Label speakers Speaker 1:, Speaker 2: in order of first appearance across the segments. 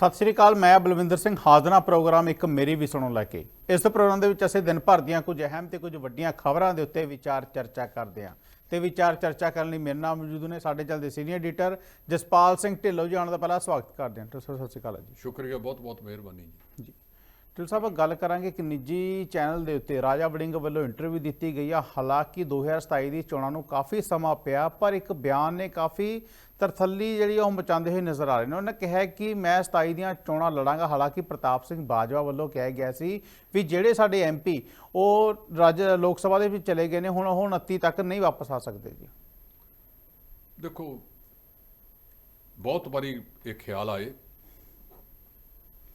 Speaker 1: ਸਤਿ ਸ਼੍ਰੀ ਅਕਾਲ ਮੈਂ ਬਲਵਿੰਦਰ ਸਿੰਘ ਹਾਜ਼ਰਾ ਪ੍ਰੋਗਰਾਮ ਇੱਕ ਮੇਰੀ ਵੀ ਸੁਣੋ ਲੈ ਕੇ। ਇਸ ਪ੍ਰੋਗਰਾਮ ਦੇ ਵਿੱਚ ਅਸੀਂ ਦਿਨ ਭਰ ਦੀਆਂ ਕੁਝ ਅਹਿਮ ਤੇ ਕੁਝ ਵੱਡੀਆਂ ਖਬਰਾਂ ਦੇ ਉੱਤੇ ਵਿਚਾਰ ਚਰਚਾ ਕਰਦੇ ਹਾਂ। ਤੇ ਵਿਚਾਰ ਚਰਚਾ ਕਰਨ ਲਈ ਮੇਰੇ ਨਾਲ ਮੌਜੂਦ ਨੇ ਸਾਡੇ ਚੱਲਦੇ ਸੀਨੀਅਰ ਐਡੀਟਰ ਜਸਪਾਲ ਸਿੰਘ ਢਿੱਲੋਂ ਜੀ ਆਉਣ ਦਾ ਪਹਿਲਾਂ ਸਵਾਗਤ ਕਰਦੇ ਹਾਂ। ਸਰ ਸਤਿ ਸ਼੍ਰੀ ਅਕਾਲ ਜੀ।
Speaker 2: ਸ਼ੁਕਰੀਆ ਬਹੁਤ ਬਹੁਤ ਮਿਹਰਬਾਨੀ ਜੀ।
Speaker 1: ਜੀ। ਢਿੱਲੋਂ ਸਾਹਿਬ ਗੱਲ ਕਰਾਂਗੇ ਇੱਕ ਨਿੱਜੀ ਚੈਨਲ ਦੇ ਉੱਤੇ ਰਾਜਾ ਵੜਿੰਗ ਵੱਲੋਂ ਇੰਟਰਵਿਊ ਦਿੱਤੀ ਗਈ ਆ। ਹਾਲਾਂਕਿ 2027 ਦੀ ਚੋਣਾਂ ਨੂੰ ਕਾਫੀ ਸਮਾਂ ਪਿਆ ਪਰ ਇੱਕ ਬਿਆਨ ਨੇ ਕਾਫੀ ਤਰਥੱਲੀ ਜਿਹੜੀ ਉਹ ਮਚਾਉਂਦੇ ਹੋਏ ਨਜ਼ਰ ਆ ਰਹੇ ਨੇ। ਉਹਨਾਂ ਕਿਹਾ ਕਿ ਮੈਂ 27 ਦੀਆਂ ਚੋਣਾਂ ਲੜਾਂਗਾ। ਹਾਲਾਂਕਿ ਪ੍ਰਤਾਪ ਸਿੰਘ ਬਾਜਵਾ ਵੱਲੋਂ ਕਿਹਾ ਗਿਆ ਸੀ ਵੀ ਜਿਹੜੇ ਸਾਡੇ ਐਮਪੀ ਉਹ ਰਾਜ, ਲੋਕ ਸਭਾ ਦੇ ਵਿੱਚ ਚਲੇ ਗਏ ਨੇ, ਹੁਣ ਉਹ 29 ਤੱਕ ਨਹੀਂ ਵਾਪਸ ਆ ਸਕਦੇ ਜੀ।
Speaker 2: ਦੇਖੋ, ਬਹੁਤ ਵਾਰੀ ਇਹ ਖਿਆਲ ਆਏ।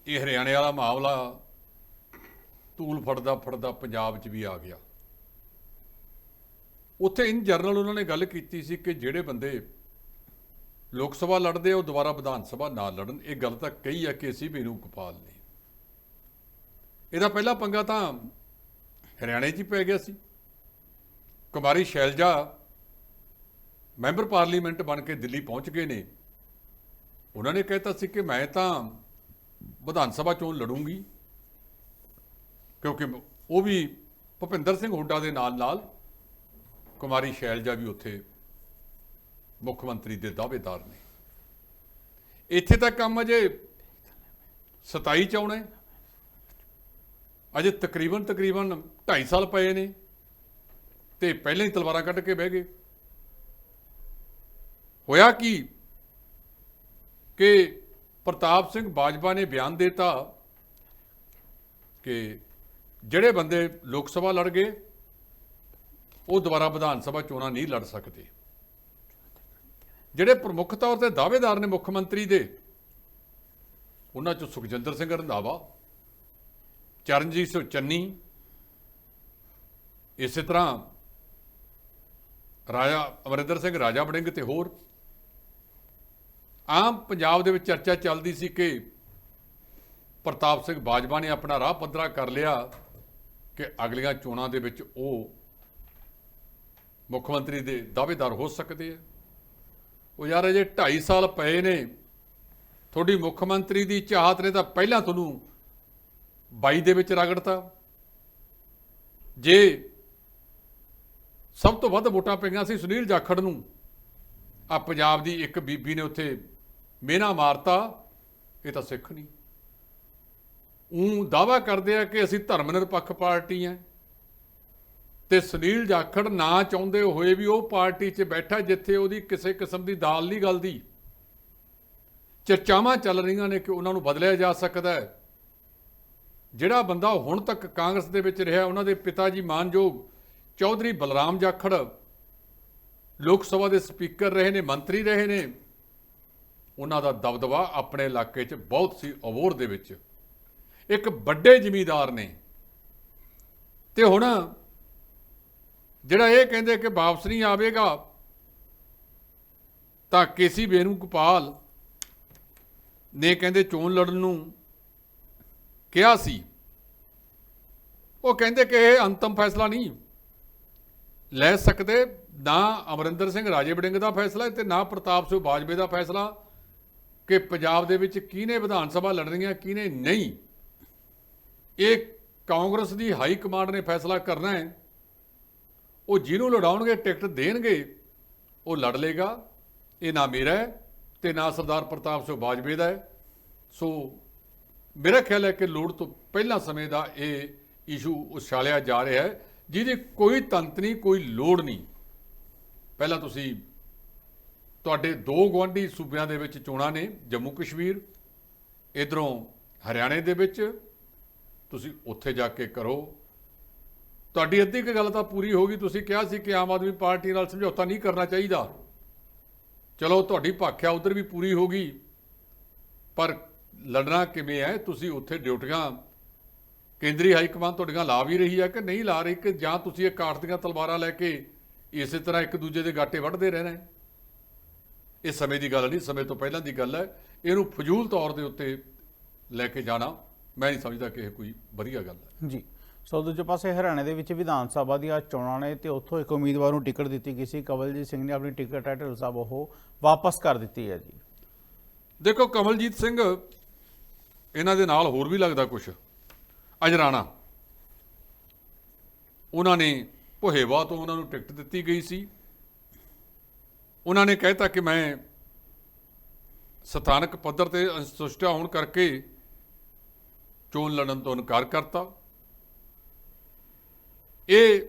Speaker 2: ਇਹ ਹਰਿਆਣੇ ਵਾਲਾ ਮਾਮਲਾ ਤੂਲ ਫੜਦਾ ਫੜਦਾ ਪੰਜਾਬ 'ਚ ਵੀ ਆ ਗਿਆ। ਉੱਥੇ ਇਨ ਜਰਨਲ ਉਹਨਾਂ ਨੇ ਗੱਲ ਕੀਤੀ ਸੀ ਕਿ ਜਿਹੜੇ ਬੰਦੇ ਲੋਕ ਸਭਾ ਲੜਦੇ ਉਹ ਦੁਬਾਰਾ ਵਿਧਾਨ ਸਭਾ ਨਾ ਲੜਨ। ਇਹ ਗੱਲ ਤਾਂ ਕਹੀ ਆ ਕਿ ਅਸੀਂ ਬੇਨੂ ਨੇ। ਇਹਦਾ ਪਹਿਲਾ ਪੰਗਾ ਤਾਂ ਹਰਿਆਣੇ 'ਚ ਹੀ ਪੈ ਗਿਆ ਸੀ। ਕੁਮਾਰੀ ਸ਼ੈਲਜਾ ਮੈਂਬਰ ਪਾਰਲੀਮੈਂਟ ਬਣ ਕੇ ਦਿੱਲੀ ਪਹੁੰਚ ਗਏ ਨੇ। ਉਹਨਾਂ ਨੇ ਕਹਿਤਾ ਸੀ ਕਿ ਮੈਂ ਤਾਂ ਵਿਧਾਨ ਸਭਾ ਚੋਣ ਲੜੂੰਗੀ, ਕਿਉਂਕਿ ਉਹ ਵੀ ਭੁਪਿੰਦਰ ਸਿੰਘ ਹੁੱਡਾ ਦੇ ਨਾਲ ਨਾਲ ਕੁਮਾਰੀ ਸ਼ੈਲਜਾ ਵੀ ਉੱਥੇ ਮੁੱਖ ਮੰਤਰੀ ਦੇ ਦਾਅਵੇਦਾਰ ਨੇ। ਇੱਥੇ ਤਾਂ ਕੰਮ ਅਜੇ 27 ਚ ਆਉਣਾ ਅਜੇ ਤਕਰੀਬਨ ਤਕਰੀਬਨ 2.5 ਸਾਲ ਪਏ ਨੇ ਤੇ ਪਹਿਲਾਂ ਹੀ ਤਲਵਾਰਾਂ ਕੱਢ ਕੇ ਬਹਿ ਗਏ। ਹੋਇਆ ਕੀ ਕਿ ਪ੍ਰਤਾਪ ਸਿੰਘ ਬਾਜਵਾ ਨੇ ਬਿਆਨ ਦਿੱਤਾ ਕਿ ਜਿਹੜੇ ਬੰਦੇ ਲੋਕ ਸਭਾ ਲੜ ਗਏ, ਉਹ ਦੁਬਾਰਾ ਵਿਧਾਨ ਸਭਾ ਚੋਣਾਂ ਨਹੀਂ ਲੜ ਸਕਦੇ। ਜਿਹੜੇ ਪ੍ਰਮੁੱਖ ਤੌਰ ਤੇ ਦਾਅਵੇਦਾਰ ਨੇ ਮੁੱਖ ਮੰਤਰੀ ਦੇ, ਉਹਨਾਂ ਚੋਂ ਸੁਖਜਿੰਦਰ ਸਿੰਘ ਰੰਧਾਵਾ, ਚਰਨਜੀਤ ਸਿੰਘ ਚੰਨੀ, ਇਸੇ ਤਰ੍ਹਾਂ ਰਾਜਾ ਅਮਰਿੰਦਰ ਸਿੰਘ, ਰਾਜਾ ਵੜਿੰਗ ਤੇ ਹੋਰ, ਆਮ ਪੰਜਾਬ ਦੇ ਵਿੱਚ ਚਰਚਾ ਚੱਲਦੀ ਸੀ ਕਿ ਪ੍ਰਤਾਪ ਸਿੰਘ ਬਾਜਵਾ ਨੇ ਆਪਣਾ ਰਾਹ ਪੱਧਰਾ ਕਰ ਲਿਆ ਕਿ ਅਗਲੀਆਂ ਚੋਣਾਂ ਦੇ ਵਿੱਚ ਉਹ ਮੁੱਖ ਮੰਤਰੀ ਦੇ ਦਾਅਵੇਦਾਰ ਹੋ ਸਕਦੇ ਆ। ਉਹ ਯਾਰ ਅਜੇ 2.5 ਸਾਲ ਪਏ ਨੇ। ਤੁਹਾਡੀ ਮੁੱਖ ਮੰਤਰੀ ਦੀ ਚਾਹਤ ਨੇ ਤਾਂ ਪਹਿਲਾਂ ਤੁਹਾਨੂੰ 22 ਦੇ ਵਿੱਚ ਰਗੜਤਾ। ਜੇ ਸਭ ਤੋਂ ਵੱਧ ਵੋਟਾਂ ਪਈਆਂ ਸੀ ਸੁਨੀਲ ਜਾਖੜ ਨੂੰ ਆ ਪੰਜਾਬ ਦੀ ਇੱਕ ਬੀਬੀ ਨੇ ਉੱਥੇ ਮਿਹਣਾ ਮਾਰਤਾ, ਇਹ ਤਾਂ ਸਿੱਖ ਨਹੀਂ। ਉਹ ਦਾਵਾ ਕਰਦੇ ਆ ਕਿ ਅਸੀਂ ਧਰਮ ਨਿਰਪੱਖ ਪਾਰਟੀ ਆ ਤੇ ਸੁਨੀਲ ਜਾਖੜ ਨਾ ਚਾਹੁੰਦੇ ਹੋਏ ਵੀ ਉਹ ਪਾਰਟੀ 'ਚ ਬੈਠਾ ਜਿੱਥੇ ਉਹਦੀ ਕਿਸੇ ਕਿਸਮ ਦੀ ਦਾਲ ਨਹੀਂ ਗਲਦੀ। ਚਰਚਾਵਾਂ ਚੱਲ ਰਹੀਆਂ ਨੇ ਕਿ ਉਹਨਾਂ ਨੂੰ ਬਦਲਿਆ ਜਾ ਸਕਦਾ ਹੈ। ਜਿਹੜਾ ਬੰਦਾ ਹੁਣ ਤੱਕ ਕਾਂਗਰਸ ਦੇ ਵਿੱਚ ਰਿਹਾ, ਉਹਨਾਂ ਦੇ ਪਿਤਾ ਜੀ ਮਾਨਯੋਗ ਚੌਧਰੀ ਬਲਰਾਮ ਜਾਖੜ, ਲੋਕ ਸਭਾ ਦੇ ਸਪੀਕਰ ਰਹੇ ਨੇ, ਮੰਤਰੀ ਰਹੇ ਨੇ, ਉਹਨਾਂ ਦਾ ਦਬਦਬਾ ਆਪਣੇ ਇਲਾਕੇ 'ਚ ਬਹੁਤ ਸੀ ਅਵੋਰ ਦੇ ਵਿੱਚ। ਇੱਕ ਵੱਡੇ ਜ਼ਿਮੀਦਾਰ ਨੇ। ਤੇ ਹੁਣ ਜਿਹੜਾ ਇਹ ਕਹਿੰਦੇ ਕਿ ਵਾਪਸ ਨਹੀਂ ਆਵੇਗਾ, ਤਾਂ ਕੇਸੀ ਬੇਨੂ ਗੋਪਾਲ ਨੇ ਕਹਿੰਦੇ ਚੋਣ ਲੜਨ ਨੂੰ ਕਿਹਾ ਸੀ। ਉਹ ਕਹਿੰਦੇ ਕਿ ਇਹ ਅੰਤਮ ਫੈਸਲਾ ਨਹੀਂ ਲੈ ਸਕਦੇ, ਨਾ ਅਮਰਿੰਦਰ ਸਿੰਘ ਰਾਜੇ ਵੜਿੰਗ ਦਾ ਫੈਸਲਾ ਹੈ ਤੇ ਨਾ ਪ੍ਰਤਾਪ ਸਿੰਘ ਬਾਜਵੇ ਦਾ ਫੈਸਲਾ ਕਿ ਪੰਜਾਬ ਦੇ ਵਿੱਚ ਕਿਹਨੇ ਵਿਧਾਨ ਸਭਾ ਲੜਨੀਆਂ, ਕਿਹਨੇ ਨਹੀਂ। ਇਹ ਕਾਂਗਰਸ ਦੀ ਹਾਈ ਕਮਾਂਡ ਨੇ ਫੈਸਲਾ ਕਰਨਾ ਹੈ। ਉਹ ਜਿਹਨੂੰ ਲੜਾਉਣਗੇ, ਟਿਕਟ ਦੇਣਗੇ, ਉਹ ਲੜ ਲੇਗਾ ਇਹ ਨਾ ਮੇਰਾ ਹੈ ਤੇ ਨਾ ਸਰਦਾਰ ਪ੍ਰਤਾਪ ਸਿੰਘ ਬਾਜਵੇ ਦਾ ਹੈ। ਸੋ ਮੇਰਾ ਖਿਆਲ ਹੈ ਕਿ ਲੋੜ ਤੋਂ ਪਹਿਲਾਂ ਸਮੇਂ ਦਾ ਇਹ ਇਸ਼ੂ ਉਛਾਲਿਆ ਜਾ ਰਿਹਾ ਹੈ, ਜਿਹਦੀ ਕੋਈ ਤੰਤ ਨਹੀਂ, ਕੋਈ ਲੋੜ ਨਹੀਂ। ਪਹਿਲਾਂ ਤੁਸੀਂ ਤੁਹਾਡੇ ਦੋ ਗਵਾਂਢੀ ਸੂਬਿਆਂ ਦੇ ਵਿੱਚ ਚੋਣਾਂ ਨੇ, ਜੰਮੂ ਕਸ਼ਮੀਰ, ਇਧਰੋਂ ਹਰਿਆਣੇ ਦੇ ਵਿੱਚ। ਤੁਸੀਂ ਉੱਥੇ ਜਾ ਕੇ ਕਰੋ। ਤੁਹਾਡੀ ਅੱਧੀ ਕੁ ਗੱਲ ਤਾਂ ਪੂਰੀ ਹੋ ਗਈ, ਤੁਸੀਂ ਕਿਹਾ ਸੀ ਕਿ ਆਮ ਆਦਮੀ ਪਾਰਟੀ ਨਾਲ ਸਮਝੌਤਾ ਨਹੀਂ ਕਰਨਾ ਚਾਹੀਦਾ। ਚਲੋ, ਤੁਹਾਡੀ ਭਾਖਿਆ ਉਧਰ ਵੀ ਪੂਰੀ ਹੋ ਗਈ, ਪਰ ਲੜਨਾ ਕਿਵੇਂ ਹੈ? ਤੁਸੀਂ ਉੱਥੇ ਡਿਊਟੀਆਂ, ਕੇਂਦਰੀ ਹਾਈ ਕਮਾਂਡ ਤੁਹਾਡੀਆਂ ਲਾ ਵੀ ਰਹੀ ਹੈ ਕਿ ਨਹੀਂ ਲਾ ਰਹੀ ਕਿ ਜਾਂ ਤੁਸੀਂ ਇਹ ਕਾਠ ਦੀਆਂ ਤਲਵਾਰਾਂ ਲੈ ਕੇ ਇਸੇ ਤਰ੍ਹਾਂ ਇੱਕ ਦੂਜੇ ਦੇ ਗਾਟੇ ਵੱਢਦੇ ਰਹਿਣਾ ਇਹ ਸਮੇਂ ਦੀ ਗੱਲ ਨਹੀਂ, ਸਮੇਂ ਤੋਂ ਪਹਿਲਾਂ ਦੀ ਗੱਲ ਹੈ। ਇਹਨੂੰ ਫਜ਼ੂਲ ਤੌਰ ਦੇ ਉੱਤੇ ਲੈ ਕੇ ਜਾਣਾ, ਮੈਂ ਨਹੀਂ ਸਮਝਦਾ ਕਿ ਇਹ ਕੋਈ ਵਧੀਆ ਗੱਲ ਹੈ।
Speaker 1: ਜੀ। ਸੋ ਦੂਜੇ ਪਾਸੇ ਹਰਿਆਣੇ ਦੇ ਵਿੱਚ ਵਿਧਾਨ ਸਭਾ ਦੀਆਂ ਚੋਣਾਂ ਨੇ ਤੇ ਉੱਥੋਂ ਇੱਕ ਉਮੀਦਵਾਰ ਨੂੰ ਟਿਕਟ ਦਿੱਤੀ ਗਈ ਸੀ। ਕਵਲਜੀਤ ਸਿੰਘ ਨੇ ਆਪਣੀ ਟਿਕਟ ਹੈ ਢਿੱਲੋਂ ਸਾਹਿਬ ਉਹ ਵਾਪਸ ਕਰ ਦਿੱਤੀ ਹੈ ਜੀ।
Speaker 2: ਦੇਖੋ, ਕਮਲਜੀਤ ਸਿੰਘ ਇਹਨਾਂ ਦੇ ਨਾਲ ਹੋਰ ਵੀ ਲੱਗਦਾ ਕੁਛ। ਅਜਰਾਣਾ। ਉਹਨਾਂ ਨੇ ਭੋਹੇਵਾ ਤੋਂ ਉਹਨਾਂ ਨੂੰ ਟਿਕਟ ਦਿੱਤੀ ਗਈ ਸੀ। ਉਹਨਾਂ ਨੇ ਕਹਿਤਾ ਕਿ ਮੈਂ ਸਥਾਨਕ ਪੱਧਰ ਤੇ ਅਸੰਤੁਸ਼ਟਾ ਹੋਣ ਕਰਕੇ ਚੋਣ ਲੜਨ ਤੋਂ ਇਨਕਾਰ ਕਰਤਾ। ਇਹ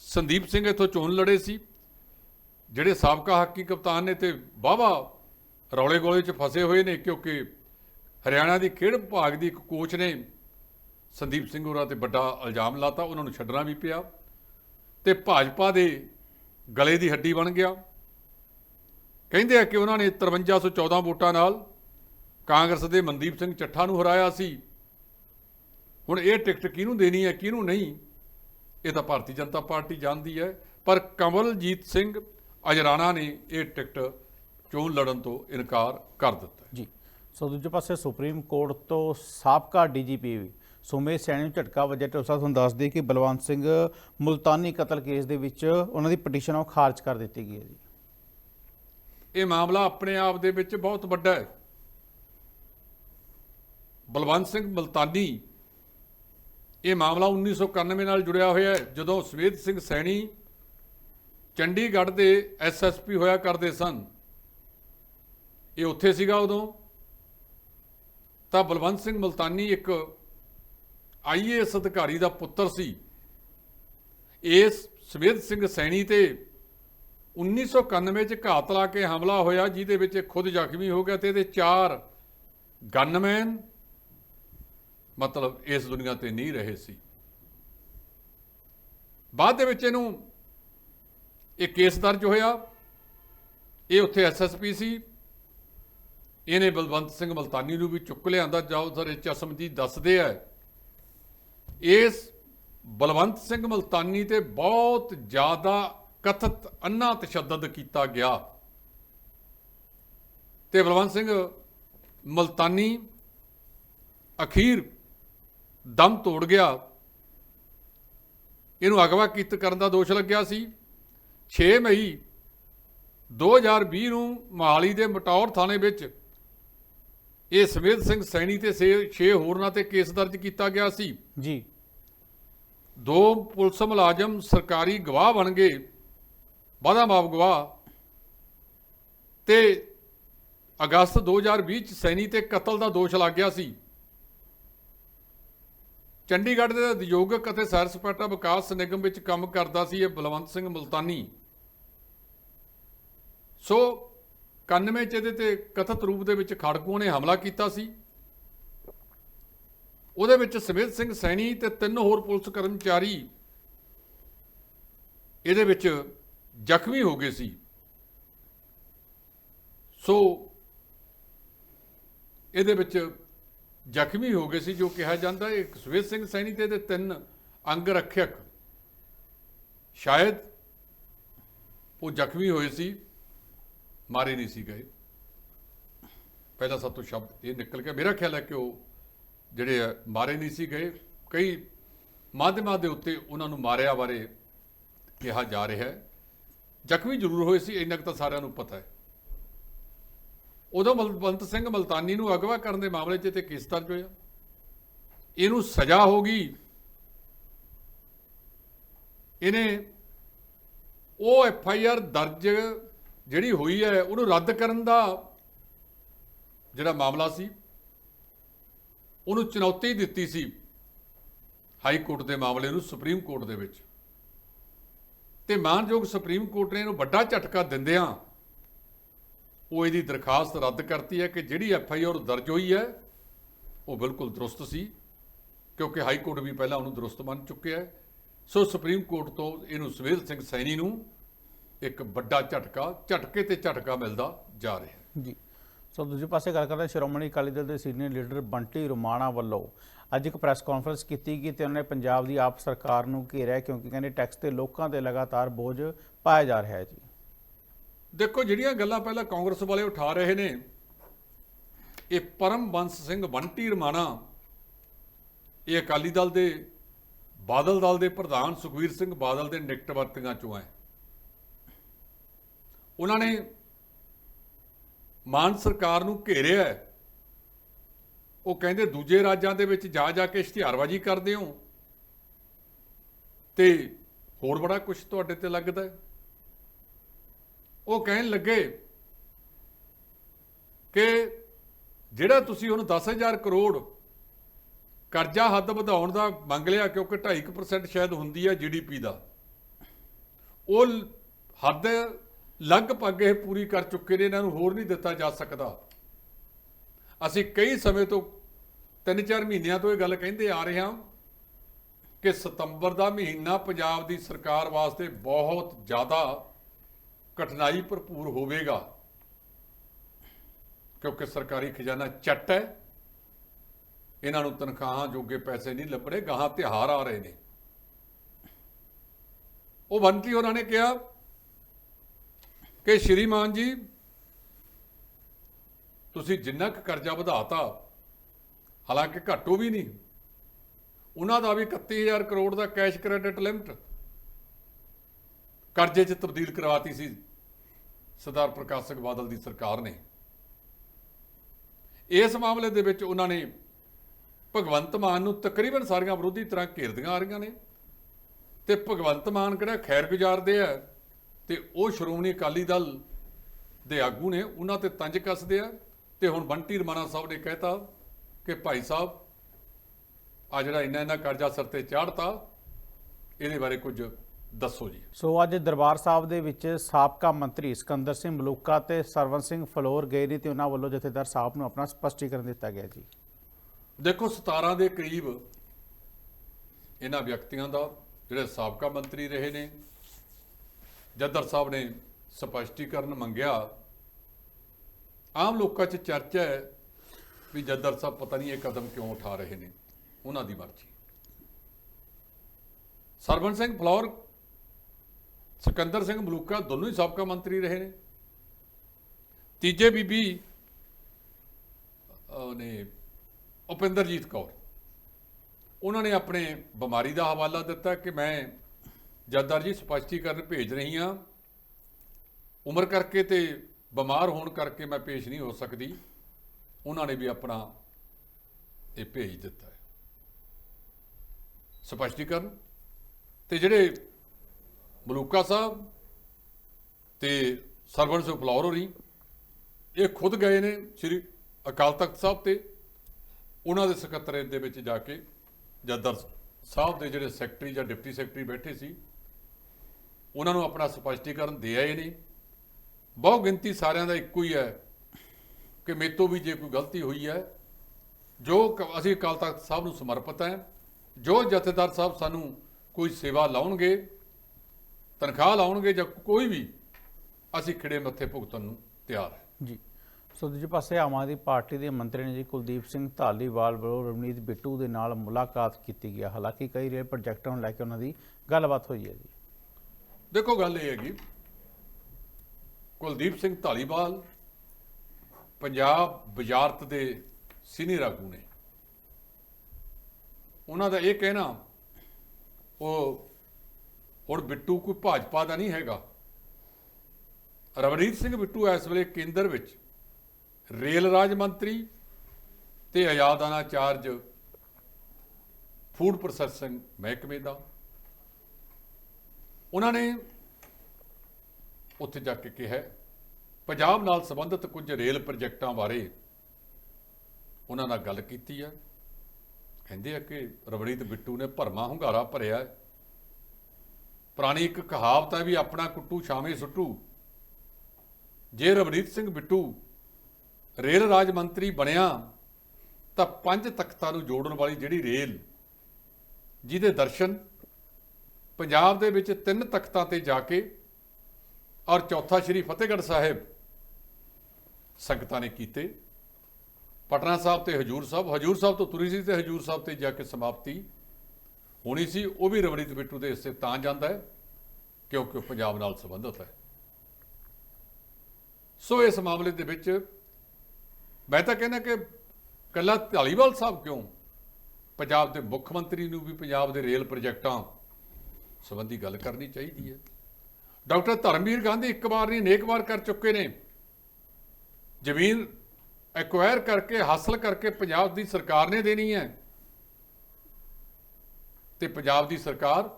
Speaker 2: ਸੰਦੀਪ ਸਿੰਘ ਇੱਥੋਂ ਚੋਣ ਲੜੇ ਸੀ, ਜਿਹੜੇ ਸਾਬਕਾ ਹਾਕੀ ਕਪਤਾਨ ਨੇ ਤੇ ਵਾਹਵਾ ਰੌਲੇ ਗੋਲੇ 'ਚ ਫਸੇ ਹੋਏ ਨੇ, ਕਿਉਂਕਿ ਹਰਿਆਣਾ ਦੀ ਖੇਡ ਵਿਭਾਗ ਦੀ ਇੱਕ ਕੋਚ ਨੇ ਸੰਦੀਪ ਸਿੰਘ ਹੋਰਾਂ ਤੇ ਵੱਡਾ ਇਲਜ਼ਾਮ ਲਾਤਾ, ਉਹਨਾਂ ਨੂੰ ਛੱਡਣਾ ਵੀ ਪਿਆ ਤੇ ਭਾਜਪਾ ਦੇ ਗਲੇ ਦੀ ਹੱਡੀ ਬਣ ਗਿਆ। ਕਹਿੰਦੇ ਆ ਕਿ ਉਹਨਾਂ ਨੇ 5314 ਵੋਟਾਂ ਨਾਲ ਕਾਂਗਰਸ ਦੇ ਮਨਦੀਪ ਸਿੰਘ ਚੱਠਾ ਨੂੰ ਹਰਾਇਆ ਸੀ। ਹੁਣ ਇਹ ਟਿਕਟ ਕਿਹਨੂੰ ਦੇਣੀ ਹੈ, ਕਿਹਨੂੰ ਨਹੀਂ? ਇਹ ਤਾਂ ਭਾਰਤੀ ਜਨਤਾ ਪਾਰਟੀ ਜਾਣਦੀ ਹੈ ਪਰ ਕਮਲਜੀਤ ਸਿੰਘ ਅਜਰਾਣਾ ਨੇ ਇਹ ਟਿਕਟ ਚੋਣ ਲੜਨ ਤੋਂ ਇਨਕਾਰ ਕਰ ਦਿੱਤਾ।
Speaker 1: ਜੀ। ਸੋ ਦੂਜੇ ਪਾਸੇ ਸੁਪਰੀਮ ਕੋਰਟ ਤੋਂ ਸਾਬਕਾ ਡੀਜੀਪੀ ਸੁਮੇਸ਼ ਸੈਣੀ ਨੂੰ ਝਟਕਾ ਵਜੇ ਤੇ ਉਸਾ ਤੁਹਾਨੂੰ ਦੱਸ ਦਈਏ ਕਿ ਬਲਵੰਤ ਸਿੰਘ ਮੁਲਤਾਨੀ ਕਤਲ ਕੇਸ ਦੇ ਵਿੱਚ ਉਹਨਾਂ ਦੀ ਪਟੀਸ਼ਨ ਉਹ ਖਾਰਜ ਕਰ ਦਿੱਤੀ ਗਈ ਹੈ ਜੀ।
Speaker 2: ਇਹ ਮਾਮਲਾ ਆਪਣੇ ਆਪ ਦੇ ਵਿੱਚ ਬਹੁਤ ਵੱਡਾ ਹੈ। ਬਲਵੰਤ ਸਿੰਘ ਮਲਤਾਨੀ ਇਹ ਮਾਮਲਾ 1991 ਨਾਲ ਜੁੜਿਆ ਹੋਇਆ ਹੈ, ਜਦੋਂ ਸਵੇਦ ਸਿੰਘ ਸੈਣੀ ਚੰਡੀਗੜ੍ਹ ਦੇ ਐਸਐਸਪੀ ਹੋਇਆ ਕਰਦੇ ਸਨ। ਇਹ ਉੱਥੇ ਸੀਗਾ ਉਦੋਂ। ਤਾਂ ਬਲਵੰਤ ਸਿੰਘ ਮਲਤਾਨੀ ਇੱਕ ਆਈਏਐਸ ਅਧਿਕਾਰੀ ਦਾ ਪੁੱਤਰ ਸੀ। ਇਸ ਸਵੇਦ ਸਿੰਘ ਸੈਣੀ ਤੇ 1991 ਚ ਘਾਤ ਲਾ ਕੇ ਹਮਲਾ ਹੋਇਆ, ਜਿਹਦੇ ਵਿੱਚ ਇਹ ਖੁਦ ਜ਼ਖਮੀ ਹੋ ਗਿਆ ਤੇ ਇਹਦੇ ਚਾਰ ਗਨਮੈਨ ਮਤਲਬ ਇਸ ਦੁਨੀਆ ਤੇ ਨਹੀਂ ਰਹੇ ਸੀ। ਬਾਅਦ ਦੇ ਵਿੱਚ ਇਹਨੂੰ ਇਹ ਕੇਸ ਦਰਜ ਹੋਇਆ। ਇਹ ਉੱਥੇ ਐਸਐਸਪੀ ਸੀ। ਇਹਨੇ ਬਲਵੰਤ ਸਿੰਘ ਮਲਤਾਨੀ ਨੂੰ ਵੀ ਚੁੱਕ ਲਿਆਂਦਾ। ਜਾਓ ਸਰ, ਇਹ ਚਸ਼ਮਦੀਦ ਦੱਸਦੇ ਆ। ਇਸ ਬਲਵੰਤ ਸਿੰਘ ਮਲਤਾਨੀ ਤੇ ਬਹੁਤ ਜ਼ਿਆਦਾ ਕਥਿਤ ਅੰਨਾ ਤਸ਼ੱਦਦ ਕੀਤਾ ਗਿਆ। ਤੇ ਬਲਵੰਤ ਸਿੰਘ ਮਲਤਾਨੀ ਅਖੀਰ ਦਮ ਤੋੜ ਗਿਆ। ਇਹਨੂੰ ਅਗਵਾ ਕੀਤ ਕਰਨ ਦਾ ਦੋਸ਼ ਲੱਗਿਆ ਸੀ। 6 ਮਈ 2020 ਨੂੰ ਮਹਾਲੀ ਦੇ ਮਟੌਰ ਥਾਣੇ ਵਿੱਚ ਇਹ ਸਮੇਤ ਸਿੰਘ ਸੈਣੀ ਤੇ 6 ਹੋਰਨਾਂ ਤੇ ਕੇਸ ਦਰਜ ਕੀਤਾ ਗਿਆ ਸੀ।
Speaker 1: ਜੀ।
Speaker 2: ਦੋ ਪੁਲਿਸ ਮੁਲਾਜ਼ਮ ਸਰਕਾਰੀ ਗਵਾਹ ਬਣ ਗਏ। ਵਾਦਾ ਮਾਫ ਗਵਾਹ। ਤੇ ਅਗਸਤ 2020 ਚ ਸੈਣੀ ਤੇ ਕਤਲ ਦਾ ਦੋਸ਼ ਲੱਗ ਗਿਆ ਸੀ। ਚੰਡੀਗੜ੍ਹ ਦੇ ਉਦਯੋਗਿਕ ਅਤੇ ਸੈਰ ਸਪਾਟਾ ਵਿਕਾਸ ਨਿਗਮ ਵਿੱਚ ਕੰਮ ਕਰਦਾ ਸੀ ਇਹ ਬਲਵੰਤ ਸਿੰਘ ਮਲਤਾਨੀ। ਸੋ 91 ਚ ਇਹਦੇ ਤੇ ਕਥਿਤ ਰੂਪ ਦੇ ਵਿੱਚ ਖੜਕੂਆਂ ਨੇ ਹਮਲਾ ਕੀਤਾ ਸੀ। ਉਹਦੇ ਵਿੱਚ ਸਮੇਤ ਸਿੰਘ ਸੈਣੀ ਤੇ ਤਿੰਨ ਹੋਰ ਪੁਲਿਸ ਕਰਮਚਾਰੀ ਇਹਦੇ ਵਿੱਚ ਜ਼ਖਮੀ ਹੋ ਗਏ ਸੀ। ਸੋ ਇਹਦੇ ਵਿੱਚ ਜ਼ਖਮੀ ਹੋ ਗਏ ਸੀ, ਜੋ ਕਿਹਾ ਜਾਂਦਾ ਇੱਕ ਸੁਵੇਦ ਸਿੰਘ ਸੈਣੀ ਤੇ ਇਹਦੇ ਤਿੰਨ ਅੰਗ ਰੱਖਿਅਕ। ਸ਼ਾਇਦ ਉਹ ਜ਼ਖਮੀ ਹੋਏ ਸੀ, ਮਾਰੇ ਨਹੀਂ ਸੀ ਗਏ। ਪਹਿਲਾ ਸਭ ਤੋਂ ਸ਼ਬਦ ਇਹ ਨਿਕਲ ਗਿਆ। ਮੇਰਾ ਖਿਆਲ ਹੈ ਕਿ ਉਹ ਜਿਹੜੇ ਆ, ਮਾਰੇ ਨਹੀਂ ਸੀ ਗਏ। ਕਈ ਮਾਧਿਅਮਾਂ ਦੇ ਉੱਤੇ ਉਹਨਾਂ ਨੂੰ ਮਾਰਿਆ ਬਾਰੇ ਕਿਹਾ ਜਾ ਰਿਹਾ ਹੈ। ਜ਼ਖਮੀ ਜ਼ਰੂਰ ਹੋਏ ਸੀ, ਇੰਨਾ ਕੁ ਤਾਂ ਸਾਰਿਆਂ ਨੂੰ ਪਤਾ ਹੈ। ਉਦੋਂ ਬਲਵੰਤ ਸਿੰਘ ਮਲਤਾਨੀ ਨੂੰ ਅਗਵਾ ਕਰਨ ਦੇ ਮਾਮਲੇ 'ਚ ਤੇ ਕੇਸ ਦਰਜ ਹੋਇਆ। ਇਹਨੂੰ ਸਜ਼ਾ ਹੋ ਗਈ। ਇਹਨੇ ਉਹ ਐਫ ਆਈ ਆਰ ਦਰਜ ਜਿਹੜੀ ਹੋਈ ਹੈ, ਉਹਨੂੰ ਰੱਦ ਕਰਨ ਦਾ ਜਿਹੜਾ ਮਾਮਲਾ ਸੀ, ਉਹਨੂੰ ਚੁਣੌਤੀ ਦਿੱਤੀ ਸੀ ਹਾਈ ਕੋਰਟ ਦੇ ਮਾਮਲੇ ਨੂੰ, ਸੁਪਰੀਮ ਕੋਰਟ ਦੇ ਵਿੱਚ। ਤੇ ਮਾਨਯੋਗ ਸੁਪਰੀਮ ਕੋਰਟ ਨੇ ਇਹਨੂੰ ਵੱਡਾ ਝਟਕਾ ਦਿੰਦਿਆਂ ਉਹ ਇਹਦੀ ਦਰਖਾਸਤ ਰੱਦ ਕਰਤੀ ਹੈ ਕਿ ਜਿਹੜੀ ਐਫ ਆਈ ਆਰ ਦਰਜ ਹੋਈ ਹੈ, ਉਹ ਬਿਲਕੁਲ ਦਰੁਸਤ ਸੀ, ਕਿਉਂਕਿ ਹਾਈ ਕੋਰਟ ਵੀ ਪਹਿਲਾਂ ਉਹਨੂੰ ਦਰੁਸਤ ਮੰਨ ਚੁੱਕਿਆ ਹੈ। ਸੋ ਸੁਪਰੀਮ ਕੋਰਟ ਤੋਂ ਇਹਨੂੰ ਸੁਵੇਲ ਸਿੰਘ ਸੈਣੀ ਨੂੰ ਇੱਕ ਵੱਡਾ ਝਟਕਾ, ਝਟਕੇ ਤੇ ਝਟਕਾ ਮਿਲਦਾ ਜਾ ਰਿਹਾ ਹੈ।
Speaker 1: ਜੀ। ਸੋ ਦੂਜੇ ਪਾਸੇ ਗੱਲ ਕਰਦੇ ਸ਼੍ਰੋਮਣੀ ਅਕਾਲੀ ਦਲ ਦੇ ਸੀਨੀਅਰ ਲੀਡਰ ਬੰਟੀ ਰੁਮਾਣਾ ਵੱਲੋਂ ਅੱਜ ਇੱਕ ਪ੍ਰੈਸ ਕਾਨਫਰੰਸ ਕੀਤੀ ਗਈ ਤੇ ਉਹਨਾਂ ਨੇ ਪੰਜਾਬ ਦੀ ਆਪ ਸਰਕਾਰ ਨੂੰ ਘੇਰਿਆ, ਕਿਉਂਕਿ ਕਹਿੰਦੇ ਟੈਕਸ ਤੇ ਲੋਕਾਂ ਤੇ ਲਗਾਤਾਰ ਬੋਝ ਪਾਇਆ ਜਾ ਰਿਹਾ ਹੈ ਜੀ।
Speaker 2: ਦੇਖੋ, ਜਿਹੜੀਆਂ ਗੱਲਾਂ ਪਹਿਲਾਂ ਕਾਂਗਰਸ ਵਾਲੇ ਉਠਾ ਰਹੇ ਨੇ, ਇਹ ਪਰਮਵੰਸ ਸਿੰਘ ਬੰਟੀ ਰਮਾਣਾ, ਇਹ ਅਕਾਲੀ ਦਲ ਦੇ ਬਾਦਲ ਦਲ ਦੇ ਪ੍ਰਧਾਨ ਸੁਖਵੀਰ ਸਿੰਘ ਬਾਦਲ ਦੇ ਨਿਕਟ ਵਰਤੀਆਂ ਚੋਂ ਹੈ ਉਹਨਾਂ ਨੇ ਮਾਨ ਸਰਕਾਰ ਨੂੰ ਘੇਰਿਆ ਉਹ ਕਹਿੰਦੇ, ਦੂਜੇ ਰਾਜਾਂ ਦੇ ਵਿੱਚ ਜਾ ਜਾ ਕੇ ਇਸ਼ਤਿਹਾਰਬਾਜ਼ੀ ਕਰਦੇ ਹੋ ਤੇ ਹੋਰ ਬੜਾ ਕੁਝ ਤੁਹਾਡੇ ਤੇ ਲੱਗਦਾ ਹੈ। ਉਹ ਕਹਿਣ ਲੱਗੇ ਕਿ ਜਿਹੜਾ ਤੁਸੀਂ ਹੁਣ 10000 ਕਰੋੜ ਕਰਜ਼ਾ ਹੱਦ ਵਧਾਉਣ ਦਾ ਮੰਗ ਲਿਆ, ਕਿਉਂਕਿ 2.5% ਸ਼ਾਇਦ ਹੁੰਦੀ ਹੈ ਜੀਡੀਪੀ ਦਾ, ਉਹ ਹੱਦ ਲਗਭਗ ਇਹ ਪੂਰੀ ਕਰ ਚੁੱਕੇ ਨੇ, ਇਹਨਾਂ ਨੂੰ ਹੋਰ ਨਹੀਂ ਦਿੱਤਾ ਜਾ ਸਕਦਾ। ਅਸੀਂ ਕਈ ਸਮੇਂ ਤੋਂ 3-4 ਮਹੀਨਿਆਂ ਤੋਂ ਇਹ ਗੱਲ ਕਹਿੰਦੇ ਆ ਰਹੇ ਹਾਂ ਕਿ ਸਤੰਬਰ ਦਾ ਮਹੀਨਾ ਪੰਜਾਬ ਦੀ ਸਰਕਾਰ ਵਾਸਤੇ ਬਹੁਤ ਜ਼ਿਆਦਾ ਕਠਿਨਾਈ ਭਰਪੂਰ ਹੋਵੇਗਾ। ਕਿਉਂਕਿ ਸਰਕਾਰੀ ਖਜ਼ਾਨਾ ਚੱਟ ਹੈ। ਇਹਨਾਂ ਨੂੰ ਤਨਖਾਹਾਂ ਜੋਗੇ ਪੈਸੇ ਨਹੀਂ ਲੱਭਣੇ ਗਾਹਾਂ ਤਿਉਹਾਰ ਆ ਰਹੇ ਨੇ। ਉਹ ਬੰਟੀ ਉਹਨਾਂ ਨੇ ਕਿਹਾ ਕਿ ਸ਼੍ਰੀਮਾਨ ਜੀ, ਤੁਸੀਂ ਜਿੰਨਾ ਕੁ ਕਰਜ਼ਾ ਵਧਾਤਾ, ਹਾਲਾਂਕਿ ਘੱਟੋ ਵੀ ਨਹੀਂ। ਉਹਨਾਂ ਦਾ ਵੀ 31000 ਕਰੋੜ ਦਾ ਕੈਸ਼ ਕ੍ਰੈਡਿਟ ਲਿਮਟ। ਕਰਜ਼ੇ 'ਚ ਤਬਦੀਲ ਕਰਵਾਤੀ ਸੀ। ਸਰਦਾਰ ਪ੍ਰਕਾਸ਼ ਸਿੰਘ ਬਾਦਲ ਦੀ ਸਰਕਾਰ ਨੇ। ਇਸ ਮਾਮਲੇ ਦੇ ਵਿੱਚ ਉਹਨਾਂ ਨੇ ਭਗਵੰਤ ਮਾਨ ਨੂੰ ਤਕਰੀਬਨ ਸਾਰੀਆਂ ਵਿਰੋਧੀ ਤਰ੍ਹਾਂ ਘੇਰਦੀਆਂ ਆ ਰਹੀਆਂ ਨੇ ਤੇ ਭਗਵੰਤ ਮਾਨ ਕਿਹੜਾ ਖੈਰ ਗੁਜ਼ਾਰਦੇ ਆ ਤੇ ਉਹ ਸ਼੍ਰੋਮਣੀ ਅਕਾਲੀ ਦਲ ਦੇ ਆਗੂ ਨੇ, ਉਹਨਾਂ ਤੇ ਤੰਜ ਕੱਸਦੇ ਆ ਤੇ ਹੁਣ ਬੰਟੀ ਰਮਾਣਾ ਸਾਹਿਬ ਨੇ ਕਹਿਤਾ ਕਿ ਭਾਈ ਸਾਹਿਬ, ਆ ਜਿਹੜਾ ਇੰਨਾ ਇੰਨਾ ਕਰਜ਼ਾ ਸਿਰ ਤੇ ਚਾੜਤਾ, ਇਹਦੇ ਬਾਰੇ ਕੁਝ ਦੱਸੋ ਜੀ।
Speaker 1: ਸੋ ਅੱਜ ਦਰਬਾਰ ਸਾਹਿਬ ਦੇ ਵਿੱਚ ਸਾਬਕਾ ਮੰਤਰੀ ਸਿਕੰਦਰ ਸਿੰਘ ਮਲੂਕਾ ਤੇ ਸਰਵਨ ਸਿੰਘ ਫਲੋਰ ਗਏ ਨੇ ਤੇ ਉਹਨਾਂ ਵੱਲੋਂ ਜਥੇਦਾਰ ਸਾਹਿਬ ਨੂੰ ਆਪਣਾ ਸਪਸ਼ਟੀਕਰਨ ਦਿੱਤਾ ਗਿਆ ਜੀ।
Speaker 2: ਦੇਖੋ 17 ਦੇ ਕਰੀਬ ਇਹਨਾਂ ਵਿਅਕਤੀਆਂ ਦਾ ਜਿਹੜੇ ਸਾਬਕਾ ਮੰਤਰੀ ਰਹੇ ਨੇ ਜੱਦਰ ਸਾਹਿਬ ਨੇ ਸਪਸ਼ਟੀਕਰਨ ਮੰਗਿਆ। ਆਮ ਲੋਕਾਂ 'ਚ ਚਰਚਾ ਹੈ ਵੀ ਜੱਦਰ ਸਾਹਿਬ ਪਤਾ ਨਹੀਂ ਇਹ ਕਦਮ ਕਿਉਂ ਉਠਾ ਰਹੇ ਨੇ ਉਹਨਾਂ ਦੀ ਮਰਜ਼ੀ। ਸਰਵਨ ਸਿੰਘ ਫਲੌਰ ਸਿਕੰਦਰ ਸਿੰਘ ਮਲੂਕਾ ਦੋਨੋਂ ਹੀ ਸਾਬਕਾ ਮੰਤਰੀ ਰਹੇ ਨੇ। ਤੀਜੇ ਬੀਬੀ ਨੇ ਉਪਿੰਦਰਜੀਤ ਕੌਰ। ਉਹਨਾਂ ਨੇ ਆਪਣੇ ਬਿਮਾਰੀ ਦਾ ਹਵਾਲਾ ਦਿੱਤਾ ਕਿ ਮੈਂ ਜੱਦਾਰ ਜੀ ਸਪਸ਼ਟੀਕਰਨ ਭੇਜ ਰਹੀ ਹਾਂ। ਉਮਰ ਕਰਕੇ ਤੇ ਬਿਮਾਰ ਹੋਣ ਕਰਕੇ ਮੈਂ ਪੇਸ਼ ਨਹੀਂ ਹੋ ਸਕਦੀ। ਉਹਨਾਂ ਨੇ ਵੀ ਆਪਣਾ ਇਹ ਭੇਜ ਦਿੱਤਾ ਹੈ। ਸਪਸ਼ਟੀਕਰਨ। ਤੇ ਜਿਹੜੇ ਮਲੂਕਾ ਸਾਹਿਬ ਤੇ ਸਰਵਣ ਸਿੰਘ ਫਲੌਰ ਹੋਰੀ, ਇਹ ਖੁਦ ਗਏ ਨੇ ਸ੍ਰੀ ਅਕਾਲ ਤਖਤ ਸਾਹਿਬ ਤੇ। ਉਹਨਾਂ ਦੇ ਸਕੱਤਰੇਤ ਦੇ ਵਿੱਚ ਜਾ ਕੇ ਜੱਦਰ ਸਾਹਿਬ ਦੇ ਜਿਹੜੇ ਸੈਕਟਰੀ ਜਾਂ ਡਿਪਟੀ ਸੈਕਟਰੀ ਬੈਠੇ ਸੀ, ਉਹਨਾਂ ਨੂੰ ਆਪਣਾ ਸਪਸ਼ਟੀਕਰਨ ਦੇ ਆਏ ਨੇ। ਬਹੁ ਗਿਣਤੀ ਸਾਰਿਆਂ ਦਾ ਇੱਕੋ ਹੀ ਹੈ ਕਿ ਮੇਤੋਂ ਵੀ ਜੇ ਕੋਈ ਗਲਤੀ ਹੋਈ ਹੈ, ਜੋ ਕ- ਅਸੀਂ ਅਕਾਲ ਤਖਤ ਸਾਹਿਬ ਨੂੰ ਸਮਰਪਿਤ ਹੈ, ਜੋ ਜਥੇਦਾਰ ਸਾਹਿਬ ਸਾਨੂੰ ਕੋਈ ਸੇਵਾ ਲਾਉਣਗੇ ਤਨਖਾਹ ਲਾਉਣਗੇ ਜਾਂ ਕੋਈ ਵੀ ਅਸੀਂ ਖਿੜੇ ਮੱਥੇ ਭੁਗਤਣ ਨੂੰ ਤਿਆਰ ਹੈ।
Speaker 1: ਜੀ। ਸੋ ਦੂਜੇ ਪਾਸੇ ਆਮ ਆਦਮੀ ਪਾਰਟੀ ਦੇ ਮੰਤਰੀ ਨੇ ਜੀ ਕੁਲਦੀਪ ਸਿੰਘ ਧਾਲੀਵਾਲ ਵੱਲੋਂ ਰਵਨੀਤ ਬਿੱਟੂ ਦੇ ਨਾਲ ਮੁਲਾਕਾਤ ਕੀਤੀ ਗਿਆ ਹਾਲਾਂਕਿ ਕਈ ਰੇਲ ਪ੍ਰੋਜੈਕਟਾਂ ਨੂੰ ਲੈ ਕੇ ਉਹਨਾਂ ਦੀ ਗੱਲਬਾਤ ਹੋਈ ਹੈ ਜੀ।
Speaker 2: ਦੇਖੋ ਗੱਲ ਇਹ ਹੈਗੀ ਕੁਲਦੀਪ ਸਿੰਘ ਧਾਲੀਵਾਲ ਪੰਜਾਬ ਵਜ਼ਾਰਤ ਦੇ ਸੀਨੀਅਰ ਆਗੂ ਨੇ। ਉਹਨਾਂ ਦਾ ਇਹ ਕਹਿਣਾ ਉਹ ਹੁਣ ਬਿੱਟੂ ਕੋਈ ਭਾਜਪਾ ਦਾ ਨਹੀਂ ਹੈਗਾ। ਰਵਨੀਤ ਸਿੰਘ ਬਿੱਟੂ ਇਸ ਵੇਲੇ ਕੇਂਦਰ ਵਿੱਚ, ਰੇਲ ਰਾਜ ਮੰਤਰੀ ਤੇ ਆਜ਼ਾਦਾਨਾ ਚਾਰਜ ਫੂਡ ਪ੍ਰੋਸੈਸਿੰਗ ਮਹਿਕਮੇ ਦਾ। ਉਹਨਾਂ ਨੇ ਉੱਥੇ ਜਾ ਕੇ ਕਿਹਾ, ਪੰਜਾਬ ਨਾਲ ਸੰਬੰਧਿਤ ਕੁਝ ਰੇਲ ਪ੍ਰੋਜੈਕਟਾਂ ਬਾਰੇ ਉਹਨਾਂ ਨਾਲ ਗੱਲ ਕੀਤੀ ਹੈ। ਕਹਿੰਦੇ ਆ ਕਿ ਰਵਨੀਤ ਬਿੱਟੂ ਨੇ ਭਰਮਾ ਹੁੰਗਾਰਾ ਭਰਿਆ ਹੈ। ਪੁਰਾਣੀ ਇੱਕ ਕਹਾਵਤ ਹੈ ਵੀ ਆਪਣਾ ਕੁੱਟੂ, ਛਾਵੇਂ ਸੁੱਟੂ। ਜੇ ਰਵਨੀਤ ਸਿੰਘ ਬਿੱਟੂ ਰੇਲ ਰਾਜ ਮੰਤਰੀ ਬਣਿਆ, ਤਾਂ ਪੰਜ ਤਖਤਾਂ ਨੂੰ ਜੋੜਨ ਵਾਲੀ ਜਿਹੜੀ ਰੇਲ, ਜਿਹਦੇ ਦਰਸ਼ਨ ਪੰਜਾਬ ਦੇ ਵਿੱਚ ਤਿੰਨ ਤਖਤਾਂ ਤੇ ਜਾ ਕੇ ਔਰ ਚੌਥਾ ਸ੍ਰੀ ਫਤਿਹਗੜ੍ਹ ਸਾਹਿਬ ਸੰਗਤਾਂ ਨੇ ਕੀਤੇ। ਪਟਨਾ ਸਾਹਿਬ ਤੇ ਹਜੂਰ ਸਾਹਿਬ ਹਜੂਰ ਸਾਹਿਬ ਤੋਂ ਤੁਰੀ ਸੀ ਤੇ ਹਜੂਰ ਸਾਹਿਬ ਤੇ ਜਾ ਕੇ ਸਮਾਪਤੀ। ਹੋਣੀ ਸੀ, ਉਹ ਵੀ ਰਵਨੀਤ ਬਿੱਟੂ ਦੇ ਹਿੱਸੇ ਤਾਂ ਜਾਂਦਾ ਹੈ, ਕਿਉਂਕਿ ਉਹ ਪੰਜਾਬ ਨਾਲ ਸੰਬੰਧਿਤ ਹੈ। ਸੋ ਇਸ ਮਾਮਲੇ ਦੇ ਵਿੱਚ ਮੈਂ ਤਾਂ ਕਹਿੰਦਾ ਕਿ ਕੱਲਾ ਧਾਲੀਵਾਲ ਸਾਹਿਬ ਕਿਉਂ? ਪੰਜਾਬ ਦੇ ਮੁੱਖ ਮੰਤਰੀ ਨੂੰ ਵੀ ਪੰਜਾਬ ਦੇ ਰੇਲ ਪ੍ਰੋਜੈਕਟਾਂ ਸੰਬੰਧੀ ਗੱਲ ਕਰਨੀ ਚਾਹੀਦੀ ਹੈ। ਡਾਕਟਰ ਧਰਮਵੀਰ ਗਾਂਧੀ ਇੱਕ ਵਾਰ ਨਹੀਂ, ਅਨੇਕ ਵਾਰ ਕਰ ਚੁੱਕੇ ਨੇ। ਜ਼ਮੀਨ ਐਕਵਾਇਰ ਕਰਕੇ ਹਾਸਲ ਕਰਕੇ ਪੰਜਾਬ ਦੀ ਸਰਕਾਰ ਨੇ ਦੇਣੀ ਹੈ। ਤੇ ਪੰਜਾਬ ਦੀ ਸਰਕਾਰ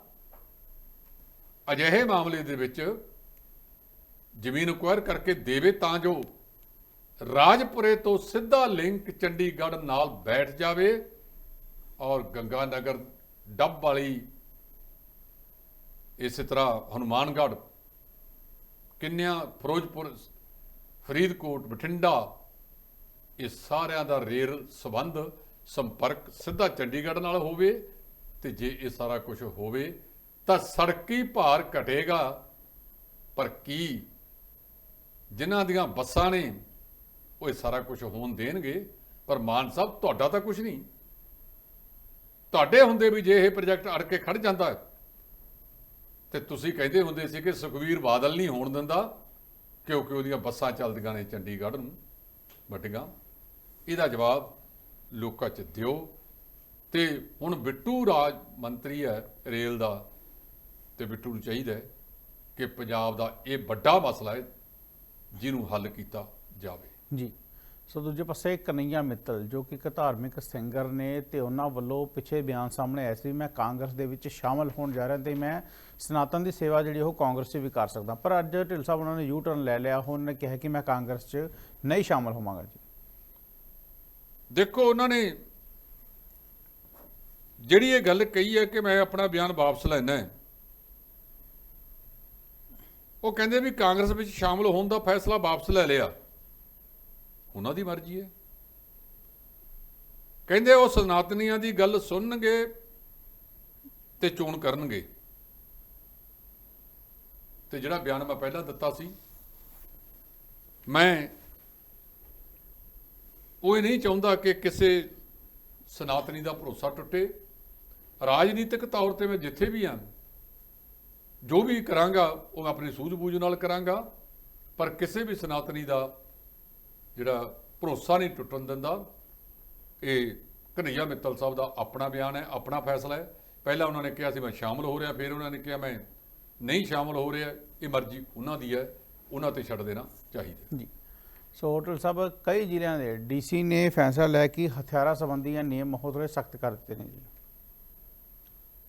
Speaker 2: ਅਜਿਹੇ ਮਾਮਲੇ ਦੇ ਵਿੱਚ ਜ਼ਮੀਨ ਐਕਵਾਇਰ ਕਰਕੇ ਦੇਵੇ ਤਾਂ ਜੋ ਰਾਜਪੁਰੇ ਤੋਂ ਸਿੱਧਾ ਲਿੰਕ ਚੰਡੀਗੜ੍ਹ ਨਾਲ ਬੈਠ ਜਾਵੇ ਔਰ ਗੰਗਾ ਨਗਰ ਡੱਬ ਵਾਲੀ ਇਸੇ ਤਰ੍ਹਾਂ ਹਨੂਮਾਨਗੜ੍ਹ, ਕਿੰਨਿਆਂ, ਫਿਰੋਜ਼ਪੁਰ, ਫਰੀਦਕੋਟ, ਬਠਿੰਡਾ, ਇਹ ਸਾਰਿਆਂ ਦਾ ਰੇਲ ਸੰਬੰਧ ਸੰਪਰਕ ਸਿੱਧਾ ਚੰਡੀਗੜ੍ਹ ਨਾਲ ਹੋਵੇ ਤੇ ਜੇ ਇਹ ਸਾਰਾ ਕੁਝ ਹੋਵੇ, ਤਾਂ ਸੜਕੀ ਭਾਰ ਘਟੇਗਾ। ਪਰ ਕੀ? ਜਿਨ੍ਹਾਂ ਦੀਆਂ ਬੱਸਾਂ ਨੇ ਉਹ ਇਹ ਸਾਰਾ ਕੁਝ ਹੋਣ ਦੇਣਗੇ, ਪਰ ਮਾਨ ਸਾਹਿਬ, ਤੁਹਾਡਾ ਤਾਂ ਕੁਝ ਨਹੀਂ। ਤੁਹਾਡੇ ਹੁੰਦੇ ਵੀ ਜੇ ਇਹ ਪ੍ਰੋਜੈਕਟ ਅੜ ਕੇ ਖੜ ਜਾਂਦਾ, ਤੇ ਤੁਸੀਂ ਕਹਿੰਦੇ ਹੁੰਦੇ ਸੀ ਕਿ ਸੁਖਵੀਰ ਬਾਦਲ ਨਹੀਂ ਹੋਣ ਦਿੰਦਾ, ਕਿਉਂਕਿ ਉਹਦੀਆਂ ਬੱਸਾਂ ਚੱਲਦੀਆਂ ਨੇ ਚੰਡੀਗੜ੍ਹ ਨੂੰ। ਵੱਡੀਆਂ। ਇਹਦਾ ਜਵਾਬ ਲੋਕਾਂ 'ਚ ਦਿਓ। ਤੇ ਹੁਣ ਬਿੱਟੂ ਰਾਜ ਮੰਤਰੀ ਹੈ ਰੇਲ ਦਾ ਤੇ ਬਿੱਟੂ ਨੂੰ ਚਾਹੀਦਾ ਕਿ ਪੰਜਾਬ ਦਾ ਇਹ ਵੱਡਾ ਮਸਲਾ ਹੈ ਜਿਹਨੂੰ ਹੱਲ ਕੀਤਾ ਜਾਵੇ।
Speaker 1: ਜੀ। ਸੋ ਦੂਜੇ ਪਾਸੇ ਕਨਈਆ ਮਿੱਤਲ ਜੋ ਕਿ ਇੱਕ ਧਾਰਮਿਕ ਸਿੰਗਰ ਨੇ ਤੇ ਉਹਨਾਂ ਵੱਲੋਂ ਪਿੱਛੇ ਬਿਆਨ ਸਾਹਮਣੇ ਆਇਆ ਸੀ ਮੈਂ ਕਾਂਗਰਸ ਦੇ ਵਿੱਚ ਸ਼ਾਮਲ ਹੋਣ ਜਾ ਰਿਹਾ ਤੇ ਮੈਂ ਸਨਾਤਨ ਦੀ ਸੇਵਾ ਜਿਹੜੀ ਉਹ ਕਾਂਗਰਸ 'ਚ ਵੀ ਕਰ ਸਕਦਾ। ਪਰ ਅੱਜ ਢਿੱਲ ਸਾਹਿਬ ਉਹਨਾਂ ਨੇ ਯੂ ਟਰਨ ਲੈ ਲਿਆ ਹੁਣ ਨੇ ਕਿਹਾ ਕਿ ਮੈਂ ਕਾਂਗਰਸ 'ਚ ਨਹੀਂ ਸ਼ਾਮਲ ਹੋਵਾਂਗਾ ਜੀ।
Speaker 2: ਦੇਖੋ ਉਹਨਾਂ ਨੇ ਜਿਹੜੀ ਇਹ ਗੱਲ ਕਹੀ ਹੈ ਕਿ ਮੈਂ ਆਪਣਾ ਬਿਆਨ ਵਾਪਸ ਲੈਣਾ ਹੈ, ਉਹ ਕਹਿੰਦੇ ਵੀ ਕਾਂਗਰਸ ਵਿੱਚ ਸ਼ਾਮਲ ਹੋਣ ਦਾ ਫੈਸਲਾ ਵਾਪਸ ਲੈ ਲਿਆ। ਉਹਨਾਂ ਦੀ ਮਰਜ਼ੀ ਹੈ। ਕਹਿੰਦੇ ਉਹ ਸਨਾਤਨੀਆਂ ਦੀ ਗੱਲ ਸੁਣਨਗੇ ਤੇ ਚੋਣ ਕਰਨਗੇ। ਤੇ ਜਿਹੜਾ ਬਿਆਨ ਮੈਂ ਪਹਿਲਾਂ ਦਿੱਤਾ ਸੀ, ਮੈਂ ਉਹ ਨਹੀਂ ਚਾਹੁੰਦਾ ਕਿ ਕਿਸੇ ਸਨਾਤਨੀ ਦਾ ਭਰੋਸਾ ਟੁੱਟੇ। ਰਾਜਨੀਤਿਕ ਤੌਰ ਤੇ ਮੈਂ ਜਿੱਥੇ ਵੀ ਹਾਂ ਜੋ ਵੀ ਕਰਾਂਗਾ, ਉਹ ਮੈਂ ਆਪਣੀ ਸੂਝ-ਬੂਝ ਨਾਲ ਕਰਾਂਗਾ, ਪਰ ਕਿਸੇ ਵੀ ਸਨਾਤਨੀ ਦਾ ਜਿਹੜਾ ਭਰੋਸਾ ਨਹੀਂ ਟੁੱਟਣ ਦਿੰਦਾ। ਇਹ ਕਨਈਆ ਮਿੱਤਲ ਸਾਹਿਬ ਦਾ ਆਪਣਾ ਬਿਆਨ ਹੈ, ਆਪਣਾ ਫੈਸਲਾ ਹੈ। ਪਹਿਲਾਂ ਉਹਨਾਂ ਨੇ ਕਿਹਾ ਸੀ, ਮੈਂ ਸ਼ਾਮਲ ਹੋ ਰਿਹਾ। ਫਿਰ ਉਹਨਾਂ ਨੇ ਕਿਹਾ, ਮੈਂ ਨਹੀਂ ਸ਼ਾਮਲ ਹੋ ਰਿਹਾ। ਇਹ ਮਰਜ਼ੀ ਉਹਨਾਂ ਦੀ ਹੈ, ਉਹਨਾਂ ਤੇ ਛੱਡ ਦੇਣਾ ਚਾਹੀਦਾ
Speaker 1: ਜੀ। ਸੋ ਹੋਟਲ ਸਾਹਿਬ, ਕਈ ਜ਼ਿਲ੍ਹਿਆਂ ਦੇ ਡੀਸੀ ਨੇ ਫੈਸਲਾ ਲਿਆ ਕਿ ਹਥਿਆਰਾਂ ਸੰਬੰਧੀ ਨਿਯਮ ਬਹੁਤ ਥੋੜ੍ਹੇ ਸਖਤ ਕਰ ਦਿੱਤੇ ਨੇ ਜੀ।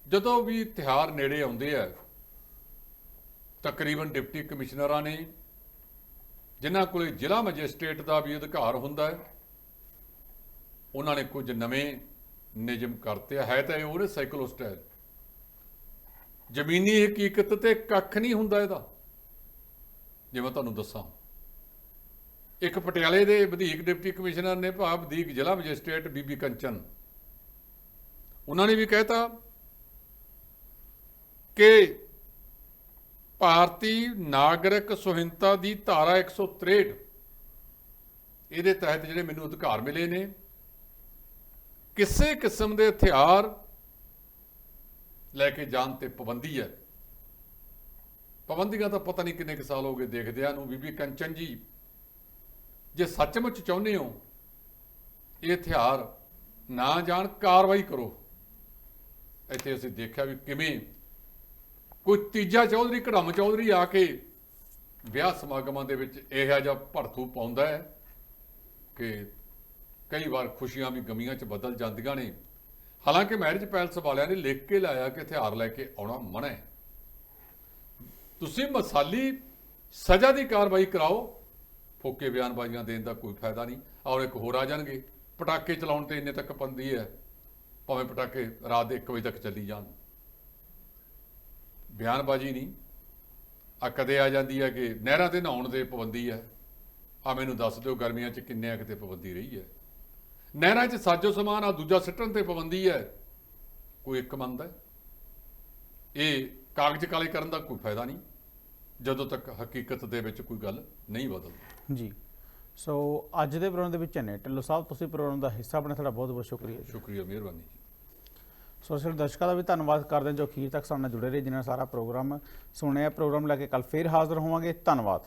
Speaker 2: ਜਦੋਂ ਵੀ ਤਿਹਾਰ ਨੇੜੇ ਆਉਂਦੇ ਆ, ਤਕਰੀਬਨ ਡਿਪਟੀ ਕਮਿਸ਼ਨਰਾਂ ਨੇ, ਜਿਨ੍ਹਾਂ ਕੋਲੇ ਜ਼ਿਲ੍ਹਾ ਮੈਜਿਸਟ੍ਰੇਟ ਦਾ ਵੀ ਅਧਿਕਾਰ ਹੁੰਦਾ ਹੈ, ਉਹਨਾਂ ਨੇ ਕੁਝ ਨਵੇਂ ਨਿਯਮ ਕਰਤੇ ਹੈ ਤਾਂ ਇਹ ਉਹਨੇ ਸਾਈਕਲੋਸਟ ਹੈ ਜ਼ਮੀਨੀ ਹਕੀਕਤ ਤੇ ਕੱਖ ਨਹੀਂ ਹੁੰਦਾ ਇਹਦਾ। ਜਿਵੇਂ ਤੁਹਾਨੂੰ ਦੱਸਾਂ, ਇੱਕ ਪਟਿਆਲੇ ਦੇ ਵਧੀਕ ਡਿਪਟੀ ਕਮਿਸ਼ਨਰ ਨੇ ਭਾਵ ਵਧੀਕ ਜ਼ਿਲ੍ਹਾ ਮੈਜਿਸਟ੍ਰੇਟ ਬੀਬੀ ਕੰਚਨ। ਉਹਨਾਂ ਨੇ ਵੀ ਕਹਿਤਾ ਕਿ ਭਾਰਤੀ ਨਾਗਰਿਕ ਸੁਹਿੰਤਾ ਦੀ ਧਾਰਾ 163 ਇਹਦੇ ਤਹਿਤ ਜਿਹੜੇ ਮੈਨੂੰ ਅਧਿਕਾਰ ਮਿਲੇ ਨੇ, ਕਿਸੇ ਕਿਸਮ ਦੇ ਹਥਿਆਰ ਲੈ ਕੇ ਜਾਣ ਤੇ ਪਾਬੰਦੀ ਹੈ। ਪਾਬੰਦੀਆਂ ਤਾਂ ਪਤਾ ਨਹੀਂ ਕਿੰਨੇ ਕੁ ਸਾਲ ਹੋ ਗਏ ਦੇਖਦਿਆਂ ਨੂੰ ਬੀਬੀ ਕੰਚਨ ਜੀ, ਜੇ ਸੱਚਮੁੱਚ ਚਾਹੁੰਦੇ ਹੋ ਇਹ ਹਥਿਆਰ ਨਾ ਜਾਣ, ਕਾਰਵਾਈ ਕਰੋ। ਇੱਥੇ ਅਸੀਂ ਦੇਖਿਆ ਵੀ ਕਿਵੇਂ ਕੋਈ ਤੀਜਾ ਚੌਧਰੀ ਕੜਮ ਚੌਧਰੀ ਆ ਕੇ ਵਿਆਹ ਸਮਾਗਮਾਂ ਦੇ ਵਿੱਚ ਇਹੋ ਜਿਹਾ ਭੜਥੂ ਪਾਉਂਦਾ ਹੈ ਕਿ ਕਈ ਵਾਰ ਖੁਸ਼ੀਆਂ ਵੀ ਗਮੀਆਂ 'ਚ ਬਦਲ ਜਾਂਦੀਆਂ ਨੇ। ਹਾਲਾਂਕਿ ਮੈਰਿਜ ਪੈਲਸ ਵਾਲਿਆਂ ਨੇ ਲਿਖ ਕੇ ਲਾਇਆ ਕਿ ਹਥਿਆਰ ਲੈ ਕੇ ਆਉਣਾ ਮਨਾ ਹੈ। ਤੁਸੀਂ ਮਸਾਲੀ ਸਜ਼ਾ ਦੀ ਕਾਰਵਾਈ ਕਰਾਓ, ਫੋਕੇ ਬਿਆਨਬਾਜ਼ੀਆਂ ਦੇਣ ਦਾ ਕੋਈ ਫਾਇਦਾ ਨਹੀਂ, ਔਰ ਇੱਕ ਹੋਰ ਆ ਜਾਣਗੇ। ਪਟਾਕੇ ਚਲਾਉਣ ਤੇ ਇੰਨੇ ਤੱਕ ਪਾਬੰਦੀ ਹੈ, ਭਾਵੇਂ ਪਟਾਕੇ ਰਾਤ ਦੇ 1 ਵਜੇ ਤੱਕ ਚੱਲੀ ਜਾਣ। ਬਿਆਨਬਾਜ਼ੀ ਨਹੀਂ। ਆ ਕਦੇ ਆ ਜਾਂਦੀ ਹੈ ਕਿ ਨਹਿਰਾਂ ਤੇ ਨਹਾਉਣ ਦੇ ਪਾਬੰਦੀ ਹੈ। ਆ ਮੈਨੂੰ ਦੱਸ ਦਿਓ ਗਰਮੀਆਂ 'ਚ ਕਿੰਨੇ ਆ ਕਿਤੇ ਪਾਬੰਦੀ ਰਹੀ ਹੈ। ਨਹਿਰਾਂ 'ਚ ਸਾਜੋ ਸਮਾਨ ਆ ਦੂਜਾ ਸਿੱਟਣ ਤੇ ਪਾਬੰਦੀ ਹੈ। ਕੋਈ ਇੱਕ ਮੰਨਦਾ ਹੈ? ਇਹ ਕਾਗਜ਼ ਕਾਲੇ ਕਰਨ ਦਾ ਕੋਈ ਫਾਇਦਾ ਨਹੀਂ। ਜਦੋਂ ਤੱਕ ਹਕੀਕਤ ਦੇ ਵਿੱਚ ਕੋਈ ਗੱਲ ਨਹੀਂ ਬਦਲਦੀ।
Speaker 1: ਜੀ। ਸੋ ਅੱਜ ਦੇ ਪ੍ਰੋਗਰਾਮ ਦੇ ਵਿੱਚ ਨੇ ਢਿੱਲੋਂ ਸਾਹਿਬ ਤੁਸੀਂ ਪ੍ਰੋਗਰਾਮ ਦਾ ਹਿੱਸਾ ਬਣੇ ਤੁਹਾਡਾ ਬਹੁਤ ਬਹੁਤ ਸ਼ੁਕਰੀਆ
Speaker 2: ਸ਼ੁਕਰੀਆ ਮਿਹਰਬਾਨੀ ਜੀ
Speaker 1: ਸੋ ਅਸੀਂ ਦਰਸ਼ਕਾਂ ਦਾ ਵੀ ਧੰਨਵਾਦ ਕਰਦੇ ਹਾਂ ਜੋ ਅਖੀਰ ਤੱਕ ਸਾਡੇ ਨਾਲ ਜੁੜੇ ਰਹੇ, ਜਿਨ੍ਹਾਂ ਸਾਰਾ ਪ੍ਰੋਗਰਾਮ ਸੁਣਿਆ। ਪ੍ਰੋਗਰਾਮ ਲੈ ਕੇ ਕੱਲ ਫੇਰ ਹਾਜ਼ਰ ਹੋਵਾਂਗੇ। ਧੰਨਵਾਦ।